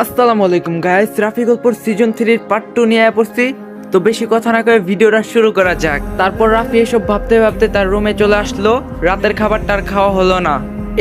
আসসালামু আলাইকুম গাইস রাফি গল্পর সিজন থ্রির পার্ট টু নিয়ে পড়ছি। তো বেশি কথা না কয়ে ভিডিওটা শুরু করা যাক। তারপর রাফি এসব ভাবতে ভাবতে তার রুমে চলে আসলো। রাতের খাবারটা আর খাওয়া হলো না।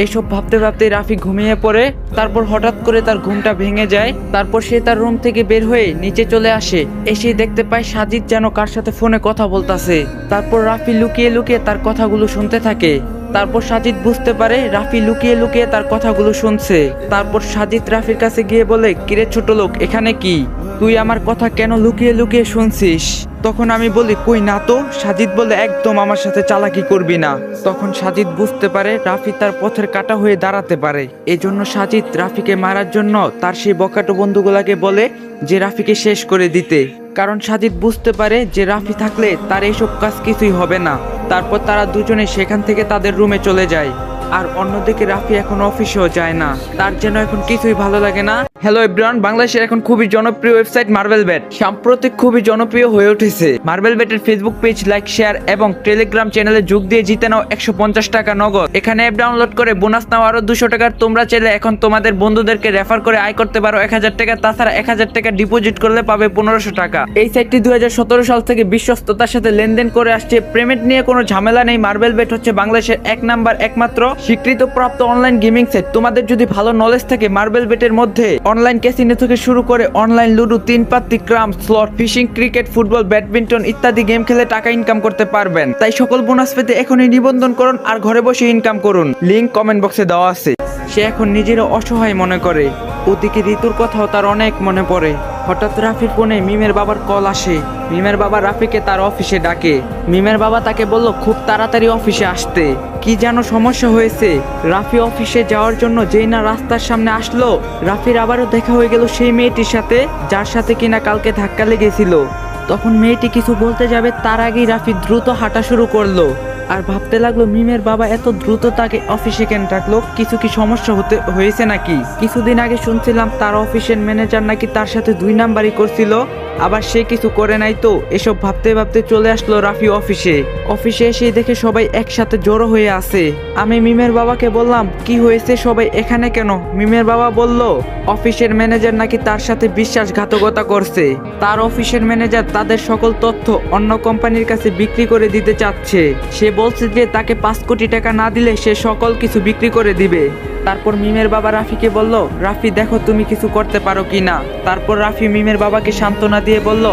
এসব ভাবতে ভাবতে রাফি ঘুমিয়ে পড়ে। তারপর হঠাৎ করে তার ঘুমটা ভেঙে যায়। তারপর সে তার রুম থেকে বের হয়ে নিচে চলে আসে। এসে দেখতে পায় সাজিদ যেন কার সাথে ফোনে কথা বলতাছে। তারপর রাফি লুকিয়ে লুকিয়ে তার কথাগুলো শুনতে থাকে। তারপর সাজিদ বুঝতে পারে রাফি লুকিয়ে লুকিয়ে তার কথাগুলো শুনছে। তারপর সাজিদ রাফির কাছে গিয়ে বলে, কিরে ছোট লোক, এখানে কি? তুই আমার কথা কেন লুকিয়ে লুকিয়ে শুনছিস? তখন আমি বলি, কই না তো? সাজিদ বলে, একদম আমার সাথে চালাকি করবি না। তখন সাজিদ বুঝতে পারে রাফি তার পথের কাটা হয়ে দাঁড়াতে পারে। এজন্য সাজিদ রাফিকে মারার জন্য তার সেই বকাটো বন্ধুগুলাকে বলে যে, রাফিকে শেষ করে দিতে। কারণ সাজিদ বুঝতে পারে যে, রাফি থাকলে তার এইসব কাজ কিছুই হবে না। তারপর তারা দুজনে সেখান থেকে তাদের রুমে চলে যায়। আর অন্যদিকে রাফি এখন অফিসেও যায় না। তার যেন এখন কিছুই ভালো লাগে না। হ্যালো এভরিওয়ান বাংলাদেশের এখন খুবই জনপ্রিয় ওয়েবসাইট মার্বেল ব্যাট সাম্প্রতিক খুবই জনপ্রিয় হয়ে উঠেছে। মার্বেল ব্যাটের ফেসবুক পেজ লাইক শেয়ার এবং টেলিগ্রাম চ্যানেলে যোগ দিয়ে জিতে নাও একশো পঞ্চাশ টাকা নগদ। এখানে অ্যাপ ডাউনলোড করে বোনাস নাও আরও দুশো টাকার। তোমরা চাইলে এখন তোমাদের বন্ধুদেরকে রেফার করে আয় করতে পারো এক হাজার টাকা, তাছাড়া এক হাজার টাকা ডিপোজিট করলে পাবে পনেরোশো টাকা। এই সাইটটি দু হাজার সতেরো সাল থেকে বিশ্বস্ততার সাথে লেনদেন করে আসছে। পেমেন্ট নিয়ে কোনো ঝামেলা নেই। মার্বেল বেট হচ্ছে বাংলাদেশের এক নাম্বার একমাত্র স্বীকৃত প্রাপ্ত অনলাইন গেমিং সাইট তোমাদের যদি ভালো নলেজ থাকে মার্বেল বেটের মধ্যে অনলাইন ক্যাসিনো থেকে শুরু করে অনলাইন লুডু, তিন পাত্তি ক্রাম slot, fishing, cricket, football, badminton ইত্যাদি গেম খেলে টাকা ইনকাম করতে পারবেন। তাই সকল বোনাস পেতে এখনই নিবন্ধন করুন আর ঘরে বসে ইনকাম করুন। লিঙ্ক কমেন্ট বক্সে দেওয়া আছে। সে এখন নিজেরও অসহায় মনে করে। ওদিকে ঋতুর কথাও তার অনেক মনে পড়ে। হঠাৎ রাফির ফোনে মিমের বাবার কল আসে। মিমের বাবা রাফিকে তার অফিসে ডাকে। মিমের বাবা তাকে বলল, খুব তাড়াতাড়ি অফিসে আসতে। কি যেন সমস্যা হয়েছে। রাফি অফিসে যাওয়ার জন্য যেই না রাস্তার সামনে আসলো, রাফির আবারও দেখা হয়ে গেল সেই মেয়েটির সাথে, যার সাথে কিনা কালকে ধাক্কা লেগেছিল। তখন মেয়েটি কিছু বলতে যাবে, তার আগেই রাফি দ্রুত হাঁটা শুরু করল। আর ভাবতে লাগল, মিমের বাবা এত দ্রুত তাকে অফিসে কেন ডাকলো? কিছু কি সমস্যা হতে, হয়েছে নাকি? কিছুদিন আগে শুনছিলাম তার অফিসের ম্যানেজার নাকি তার সাথে দুই নাম্বারই করছিল। আবার সে কিছু করে নাই তো। এসব ভাবতে ভাবতে চলে আসলো রাফি অফিসে। অফিসে এসে দেখে সবাই একসাথে জড়ো হয়ে আছে। আমি মিমের বাবাকে বললাম, কি হয়েছে সবাই এখানে কেন? মিমের বাবা বলল, অফিসের ম্যানেজার নাকি তার সাথে বিশ্বাসঘাতকতা করছে। তার অফিসের ম্যানেজার তাদের সকল তথ্য অন্য কোম্পানির কাছে বিক্রি করে দিতে চাচ্ছে। সে বলছে যে তাকে পাঁচ কোটি টাকা না দিলে সে সকল কিছু বিক্রি করে দিবে। তারপর মিমের বাবা রাফিকে বলল, রাফি, দেখো তুমি কিছু করতে পারো কি না? তারপর রাফি মিমের বাবাকে সান্ত্বনা দিয়ে বলল,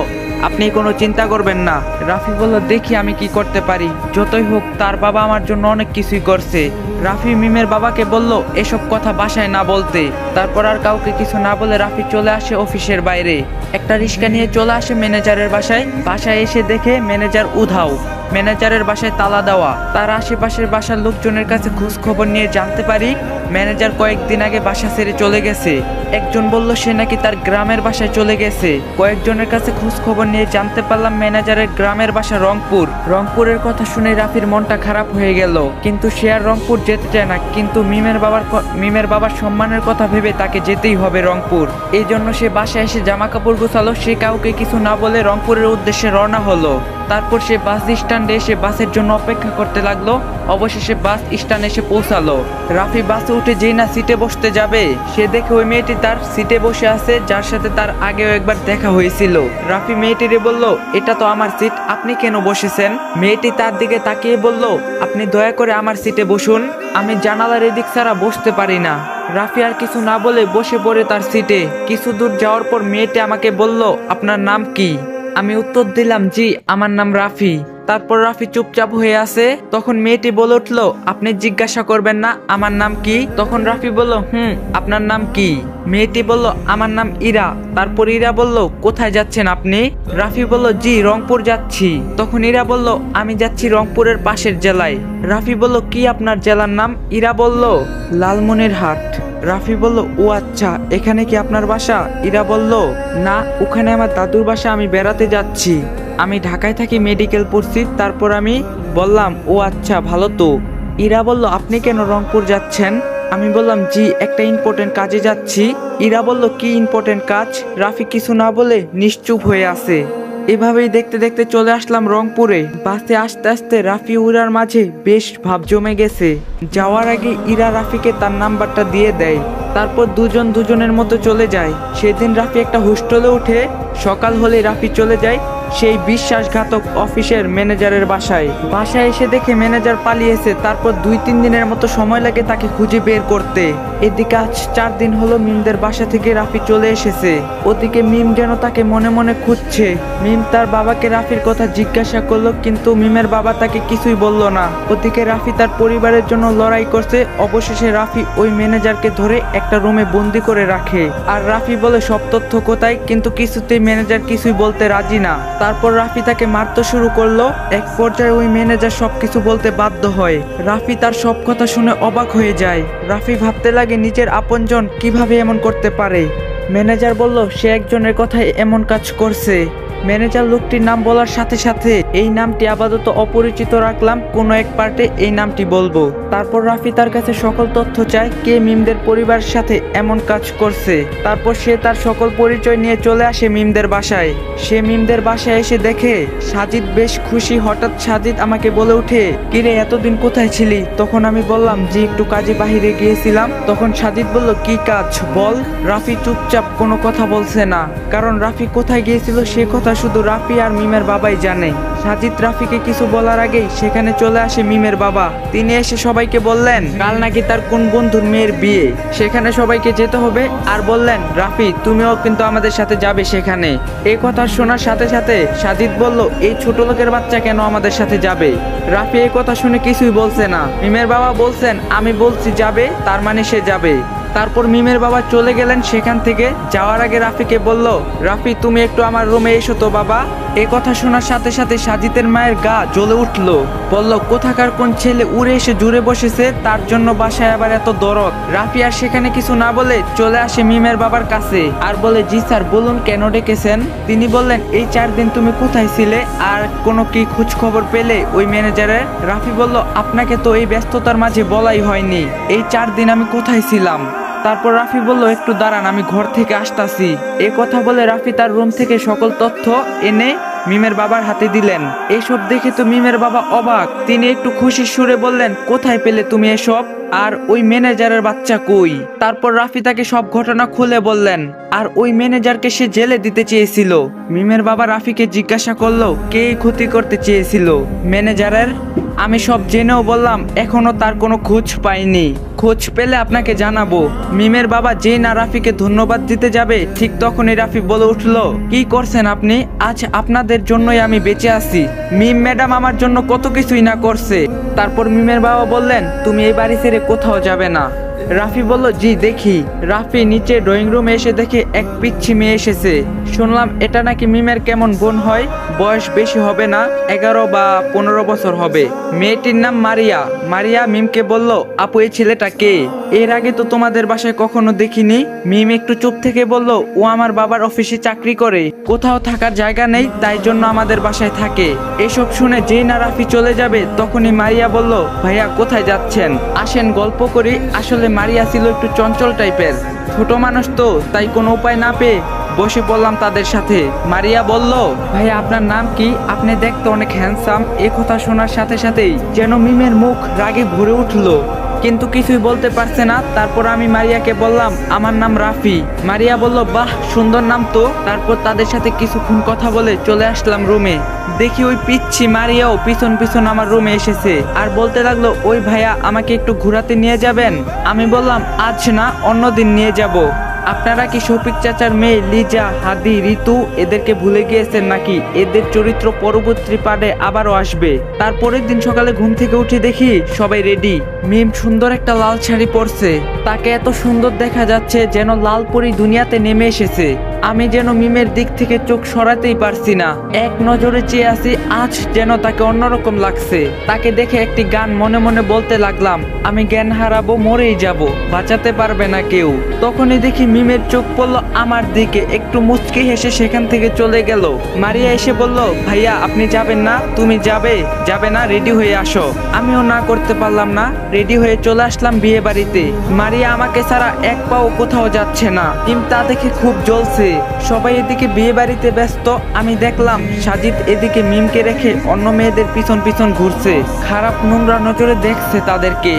আপনি কোনো চিন্তা করবেন না। রাফি বলল, দেখি আমি কি করতে পারি। যতই হোক, তার বাবা আমার জন্য অনেক কিছুই করছে। রাফি মিমের বাবাকে বলল, এসব কথা বাসায় না বলতে। তারপর আর কাউকে কিছু না বলে রাফি চলে আসে অফিসের বাইরে। একটা রিক্সা নিয়ে চলে আসে ম্যানেজারের বাসায়। বাসায় এসে দেখে ম্যানেজার উধাও। ম্যানেজারের বাসায় তালা দেওয়া। তার আশেপাশের বাসার লোকজনের কাছে খোঁজ খবর নিয়ে জানতে পারি ম্যানেজার কয়েকদিন আগে বাসা ছেড়ে চলে গেছে। একজন বলল, সে নাকি তার গ্রামের বাসায় চলে গেছে। কয়েকজনের কাছে খোঁজ খবর নিয়ে জানতে পারলাম, ম্যানেজারের গ্রামের বাসা রংপুর। রংপুরের কথা শুনে রাফির মনটা খারাপ হয়ে গেল। কিন্তু সে আর রংপুর যেতে চায় না। কিন্তু মিমের বাবার মিমের বাবার সম্মানের কথা ভেবে তাকে যেতেই হবে রংপুর। এই জন্য সে বাসায় এসে জামা কাপড় গোছালো। সে কাউকে কিছু না বলে রংপুরের উদ্দেশ্যে রওনা হলো। তারপর সে বাস স্ট্যান্ডে এসে বাসের জন্য অপেক্ষা করতে লাগল। অবশেষে বাস স্ট্যান্ড এসে পৌঁছালো। রাফি বাসে উঠে যেই না সিটে বসতে যাবে, সে দেখে ওই মেয়েটি তার সিটে বসে আছে, যার সাথে তার আগেও একবার দেখা হয়েছিল। রাফি মেয়েটিরে বলল, এটা তো আমার সিট, আপনি কেন বসেছেন? মেয়েটি তার দিকে তাকিয়ে বলল, আপনি দয়া করে আমার সিটে বসুন, আমি জানালার এদিক ছাড়া বসতে পারি না। রাফি আর কিছু না বলে বসে পড়ে তার সিটে। কিছু দূর যাওয়ার পর মেয়েটি আমাকে বলল, আপনার নাম কি? আমি উত্তর দিলাম, জি, আমার নাম রাফি। তারপর রাফি চুপচাপ হয়ে আছে। তখন মেয়েটি বলে উঠল, আপনি জিজ্ঞাসা করবেন না, আমার নাম কি? তখন রাফি বলল, হুম, আপনার নাম কি? মেয়েটি বলল, আমার নাম ইরা। তারপর ইরা বলল, কোথায় যাচ্ছেন আপনি? রাফি বলল, জি, রংপুর যাচ্ছি। তখন ইরা বলল, আমি যাচ্ছি রংপুরের পাশের জেলায়। রাফি বলল, কি আপনার জেলার নাম? ইরা বলল লালমনিরহাট রাফি বলল, ও আচ্ছা এখানে কি আপনার বাসা? ইরা বলল, না, ওখানে আমার দাদুর বাসা, আমি বেড়াতে যাচ্ছি। আমি ঢাকায় থাকি মেডিকেল পড়ছি, তারপর আমি বললাম, ও আচ্ছা ভালো তো। ইরা বলল, আপনি কেন রংপুর যাচ্ছেন? আমি বললাম, জি, একটা ইম্পর্টেন্ট কাজে যাচ্ছি। ইরা বলল, কি ইম্পর্টেন্ট কাজ? রাফি কিছু না বলে নিশ্চুপ হয়ে আছে। এভাবেই দেখতে দেখতে চলে আসলাম রংপুরে। বাসে আস্তে আস্তে রাফি উড়ার মাঝে বেশ ভাব জমে গেছে। যাওয়ার আগে ইরা রাফিকে তার নাম্বারটা দিয়ে দেয়। তারপর দুজন দুজনের মতো চলে যায়। সেদিন রাফি একটা হোস্টেলে উঠে সকাল হলে রাফি চলে যায় সেই বিশ্বাসঘাতক অফিসের ম্যানেজারের বাসায়। বাসায় এসে দেখে ম্যানেজার পালিয়েছে, তারপর দুই তিন দিনের মতো সময় লাগে তাকে খুঁজে বের করতে। এদিকে আজ চার দিন হলো মিমদের বাসা থেকে রাফি চলে এসেছে। ওদিকে মিম যেন তাকে মনে মনে খুঁজছে। মিম তার বাবাকে রাফির কথা জিজ্ঞাসা করল, কিন্তু মিমের বাবা তাকে কিছুই বলল না। ওদিকে রাফি তার পরিবারের জন্য লড়াই করছে, অবশেষে রাফি ওই ম্যানেজারকে ধরে একটা রুমে বন্দি করে রাখে। আর রাফি বলে সব তথ্য কোথায়, কিন্তু কিছুতেই ম্যানেজার কিছুই বলতে রাজি না। তারপর রাফি তাকে মারতে শুরু করল। এক পর্যায়ে ওই ম্যানেজার সবকিছু বলতে বাধ্য হয়। রাফি তার সব কথা শুনে অবাক হয়ে যায়। রাফি ভাবতে লাগে নিজের আপনজন কীভাবে এমন করতে পারে। ম্যানেজার বলল, সে একজনের কথায় এমন কাজ করছে। ম্যানেজার লোকটির নাম বলার সাথে সাথে এই নামটি আপাতত অপরিচিত রাখলাম। কোনো এক পার্টে এই নামটি বলব। তারপর রাফি তার কাছে সকল তথ্য চায়, কে মিমদের পরিবারের সাথে এমন কাজ করছে। তারপর সে তার সকল পরিচয় নিয়ে চলে আসে মিমদের বাসায়। সে মিমদের বাসায় এসে দেখে, সাজিদ বেশ খুশি। হঠাৎ সাজিদ আমাকে বলে উঠে কিরে, এতদিন কোথায় ছিলি? তখন আমি বললাম যে একটু কাজে বাহিরে গিয়েছিলাম। তখন সাজিদ বলল, কি কাজ? বল। রাফি চুপচাপ কোনো কথা বলছে না। কারণ রাফি কোথায় গিয়েছিল সে কথা শুধু রাফি আর মিমের বাবাই জানে। সাজিদ রাফিকে কিছু বলার আগেই সেখানে চলে আসে মিমের বাবা। তিনি এসে সবাইকে বললেন, কাল নাকি তার কোন বন্ধুর মেয়ের বিয়ে। সেখানে সবাইকে যেতে হবে আর বললেন, রাফি, তুমিও কিন্তু আমাদের সাথে যাবে সেখানে। এই কথা শোনার সাথে সাথে সাজিদ বলল, এই ছোট লোকের বাচ্চা কেন আমাদের সাথে যাবে? রাফি এই কথা শুনে কিছুই বলছে না। মিমের বাবা বলছেন, আমি বলছি যাবে, তার মানে সে যাবে। তারপর মিমের বাবা চলে গেলেন সেখান থেকে। যাওয়ার আগে রাফিকে বলল, রাফি, তুমি একটু আমার রুমে এসো তো বাবা। এ কথা শোনার সাথে সাথে সাজিতের মায়ের গা জ্বলে উঠল। বলল, কোথাকার কোন ছেলে উড়ে এসে জুড়ে বসেছে? তার জন্য বাসায় আবার এত দরদ। রাফি আর সেখানে কিছু না বলে চলে আসে মিমের বাবার কাছে। আর বলে, জি স্যার, বলুন কেন ডেকেছেন? তিনি বললেন, এই চার দিন তুমি কোথায় ছিলে? আর কোনো কি খোঁজ খবর পেলে ওই ম্যানেজারের? রাফি বলল, আপনাকে তো এই ব্যস্ততার মাঝে বলাই হয়নি। এই চার দিন আমি কোথায় ছিলাম? তারপর রাফি বলল, একটু দাঁড়ান, আমি ঘর থেকে আসতাছি। এ কথা বলে রাফি তার রুম থেকে সকল তথ্য এনে মিমের বাবার হাতে দিলেন। এইসব দেখে তো মিমের বাবা অবাক। তিনি একটু খুশির সুরে বললেন, কোথায় পেলে তুমি এসব? আর ওই ম্যানেজারের বাচ্চা কই? তারপর রাফি তাকে সব ঘটনা খুলে বললেন, আর ওই ম্যানেজারকে সে জেলে দিতে চেয়েছিল। মিমের বাবা রাফিকে জিজ্ঞাসা করল, কে ক্ষতি করতে চেয়েছিল? ম্যানেজারের? আমি সব জেনেও বললাম, এখনও তার কোনো খোঁজ পাইনি। খোঁজ পেলে আপনাকে জানাব। মিমের বাবা যে না রাফিকে ধন্যবাদ দিতে যাবে, ঠিক তখনই রাফি বলে উঠল, কি করছেন আপনি? আজ আপনাদের জন্যই আমি বেঁচে আছি। মিম ম্যাডাম আমার জন্য কত কিছুই না করছে। তারপর মিমের বাবা বললেন, তুমি এই বাড়ি ছেড়ে কোথাও যাবে না। রাফি বলল, জি, দেখি। রাফি নিচে ড্রয়িং রুমে এসে দেখে এক পিচ্ছি মেয়ে এসেছে। শুনলাম এটা নাকি মিমের কেমন বোন হয়? বয়স বেশি হবে না? এগারো বা পনেরো বছর হবে। মেয়েটির নাম মারিয়া। মারিয়া মিমকে বলল, আপু, এই ছেলেটা কে? এর আগে তো তোমাদের বাসায় কখনো দেখিনি? মিম একটু চুপ থেকে বলল, ও আমার বাবার অফিসে চাকরি করে। কোথাও থাকার জায়গা নেই, তাই জন্য আমাদের বাসায় থাকে। এসব শুনে যেই না রাফি চলে যাবে, তখনই মারিয়া বলল, ভাইয়া, কোথায় যাচ্ছেন? আসেন গল্প করি, আসলে মারিয়া ছিল একটু চঞ্চল টাইপের ছোট মানুষ তো তাই কোনো উপায় না পেয়ে বসে পড়লাম তাদের সাথে। মারিয়া বলল ভাইয়া আপনার নাম কি? আপনি দেখতে অনেক হ্যান্ডসাম এ কথা শোনার সাথে সাথেই যেন মিমের মুখ রাগে ভরে উঠল। কিন্তু কিছুই বলতে পারছে না। তারপর আমি মারিয়াকে বললাম, আমার নাম রাফি। মারিয়া বলল, বাহ, সুন্দর নাম তো। তারপর তাদের সাথে কিছুক্ষণ কথা বলে চলে আসলাম রুমে। দেখি ওই পিচ্ছি মারিয়াও পিছন পিছন আমার রুমে এসেছে। আর বলতে লাগল, ওই ভাইয়া, আমাকে একটু ঘোরাতে নিয়ে যাবেন? আমি বললাম, আজ না, অন্যদিন নিয়ে যাব। আপনারা কি শফিক চাচার মেয়ে লিজা, হাদি, ঋতু এদেরকে ভুলে গিয়েছেন নাকি? এদের চরিত্র পরবর্তী পার্টে আবারও আসবে। তারপরের দিন সকালে ঘুম থেকে উঠে দেখি সবাই রেডি। মিম সুন্দর একটা লাল শাড়ি পরছে। তাকে এত সুন্দর দেখা যাচ্ছে যেন লাল পরি দুনিয়াতে নেমে এসেছে। আমি যেন মিমের দিক থেকে চোখ সরাতেই পারছি না। এক নজরে চেয়ে আছি, আজ যেন তাকে অন্যরকম লাগছে। তাকে দেখে একটি গান মনে মনে বলতে লাগলাম, আমি জ্ঞান হারাবো, মরেই যাব, বাঁচাতে পারবে না কেউ। তখনই দেখি মিমের চোখ পড়ল আমার দিকে। একটু মুচকি হেসে সেখান থেকে চলে গেল। মারিয়া এসে বলল, ভাইয়া, আপনি যাবেন না? তুমি যাবে? যাবে না? রেডি হয়ে আসো। আমিও না করতে পারলাম না। রেডি হয়ে চলে আসলাম বিয়ে বাড়িতে। মারিয়া আমাকে ছাড়া এক পাও কোথাও যাচ্ছে না। টিম তা দেখে খুব জ্বলছে। সবাই এদিকে বিয়ে বাড়িতে ব্যস্ত। আমি দেখলাম সাজিদ এদিকে মিমকে রেখে অন্য মেয়েদের পিছন পিছন ঘুরছে। খারাপ নোংরা নজরে দেখছে তাদেরকে।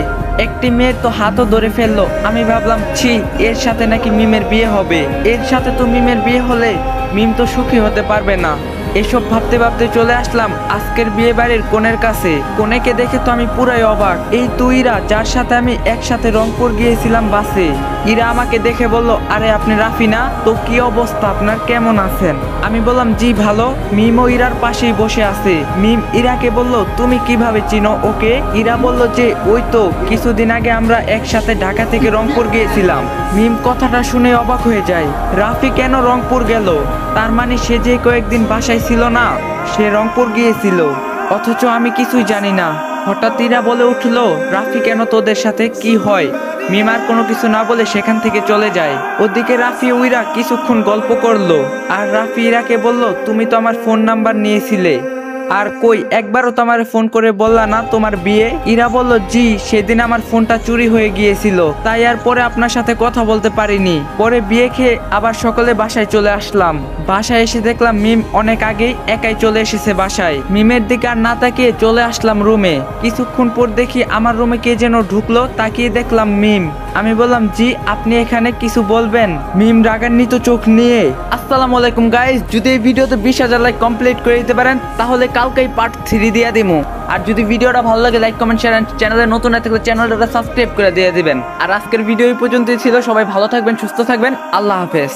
একটি মেয়ের তো হাতও ধরে ফেলল। আমি ভাবলাম, ছি, এর সাথে নাকি মিমের বিয়ে হবে। এর সাথে তো মিমের বিয়ে হলে মিম তো সুখী হতে পারবে না। এসব ভাবতে ভাবতে চলে আসলাম আজকের বিয়ে বাড়ির কোনের কাছে। কোনেকে দেখে তো আমি পুরাই অবাক। এই তুইরা যার সাথে আমি একসাথে রংপুর গিয়েছিলাম বাসে। ইরা আমাকে দেখে বলল, আরে আপনি রাফিনা তো কি অবস্থা? আপনার কেমন আছেন? আমি বললাম, জি, ভালো। মিম ও ইরার পাশেই বসে আছে। মিম ইরাকে বলল, তুমি কীভাবে চিনো ওকে? ইরা বলল যে, ওই তো, কিছুদিন আগে আমরা একসাথে ঢাকা থেকে রংপুর গিয়েছিলাম। মিম কথাটা শুনে অবাক হয়ে যায়। রাফি কেন রংপুর গেল? তার মানে সে যে কয়েকদিন বাসায় ছিল না, সে রংপুর গিয়েছিল। অথচ আমি কিছুই জানি না। হঠাৎ ইরা বলে উঠল, রাফি, কেন তোদের সাথে কি হয়? মিমার কোনো কিছু না বলে সেখান থেকে চলে যায়। ওদিকে রাফি উইরা কিছুক্ষণ গল্প করল, আর রাফি ইরাকে বলল, তুমি তো আমার ফোন নাম্বার নিয়েছিলে। আর কই, একবারও তো আমার ফোন করে বললা না তোমার বিয়ে? ইরা বলল, জি, সেদিন আমার ফোনটা চুরি হয়ে গিয়েছিল। তাই আর পরে আপনার সাথে কথা বলতে পারিনি। পরে বিয়ে খেয়ে আবার সকালে বাসায় চলে আসলাম। বাসায় এসে দেখলাম মিম অনেক আগেই একাই চলে এসেছে বাসায়। মিমের দিকে আর না তাকিয়ে চলে আসলাম রুমে। কিছুক্ষণ পর দেখি আমার রুমে কে যেন ঢুকলো, তাকিয়ে দেখলাম মিম। আমি বললাম, জি, আপনি এখানে কিছু বলবেন? মিম রাগান্বিত চোখ নিয়ে, আসসালামু আলাইকুম গাইজ যদি এই ভিডিওতে বিশ হাজার লাইক কমপ্লিট করে দিতে পারেন, তাহলে কালকেই পার্ট থ্রি দিয়ে দিব আর যদি ভিডিওটা ভালো লাগে লাইক কমেন্ট শেয়ার চ্যানেলে নতুন না থাকলে চ্যানেলটা সাবস্ক্রাইব করে দিয়ে দিবেন। আর আজকের ভিডিও এই পর্যন্তই ছিল, সবাই ভালো থাকবেন, সুস্থ থাকবেন, আল্লাহ হাফেজ।